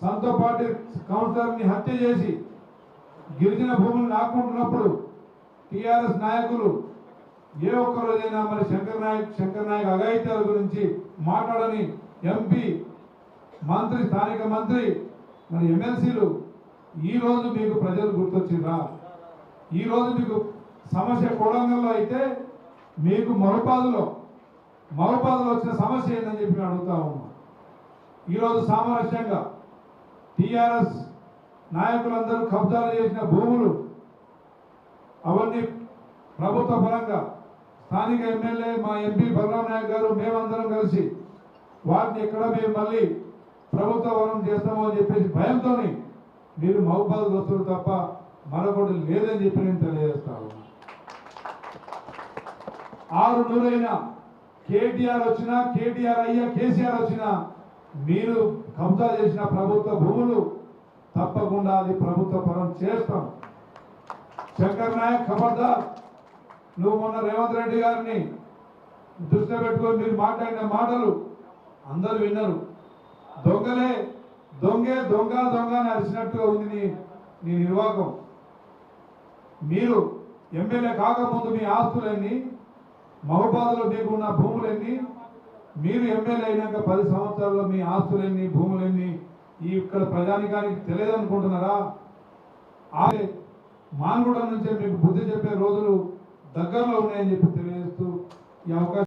సంతో party కౌన్సిలర్ని హత్య చేసి గిరిజన భూములు లాక్కుంటున్నప్పుడు టీఆర్ఎస్ నాయకులు ఏ ఒక్క రోజైనా మరి శంకర్ నాయక్ శంకర్ నాయక్ అఘాయిత్యాల గురించి మాట్లాడని ఎంపీ మంత్రి స్థానిక మంత్రి మరి ఎమ్మెల్సీలు ఈరోజు మీకు ప్రజలు గుర్తొచ్చిందా ఈరోజు మీకు సమస్య కొడంగల్లో అయితే మీకు మరుపాదులో మరుపాదులో వచ్చిన సమస్య ఏంటని చెప్పి అడుగుతా ఉన్నా. ఈరోజు సామరస్యంగా టిఆర్ఎస్ నాయకులందరూ కబ్జాలు చేసిన భూములు అవన్నీ ప్రభుత్వ పరంగా స్థానిక ఎమ్మెల్యే మా ఎంపీ బలరాం నాయక్ గారు మేమందరం కలిసి వాటిని ఎక్కడ మేము మళ్ళీ ప్రభుత్వ వరం చేస్తామో అని చెప్పేసి భయంతో మీరు మహబాద్ వస్తువులు తప్ప మరొకటి లేదని చెప్పి నేను తెలియజేస్తా ఆరు నూరైనా కేటీఆర్ వచ్చినా కేటీఆర్ అయ్యా కేసీఆర్ వచ్చినా మీరు కబ్జా చేసిన ప్రభుత్వ భూములు తప్పకుండా అది ప్రభుత్వ పరం చేస్తాం. శంకర్ నాయక్ ఖబర్దార్ నువ్వు మొన్న రేవంత్ రెడ్డి గారిని దృష్టిలో పెట్టుకొని మీరు మాట్లాడిన మాటలు అందరూ విన్నారు. దొంగలే దొంగే దొంగ దొంగ అని అరిచినట్టుగా ఉంది నీ నీ నిర్వాహకం మీరు ఎమ్మెల్యే కాకముందు మీ ఆస్తులన్నీ మహబాద్లో మీకున్న భూములన్నీ మీరు ఎమ్మెల్యే అయినాక పది సంవత్సరాల్లో మీ ఆస్తులన్నీ భూములన్నీ ఈ ఇక్కడ ప్రజానికానికి తెలియదు అనుకుంటున్నారా ఆమె మానగూడ నుంచే మీకు బుద్ధి చెప్పే రోజులు దగ్గరలో ఉన్నాయని చెప్పి తెలియజేస్తూ ఈ అవకాశం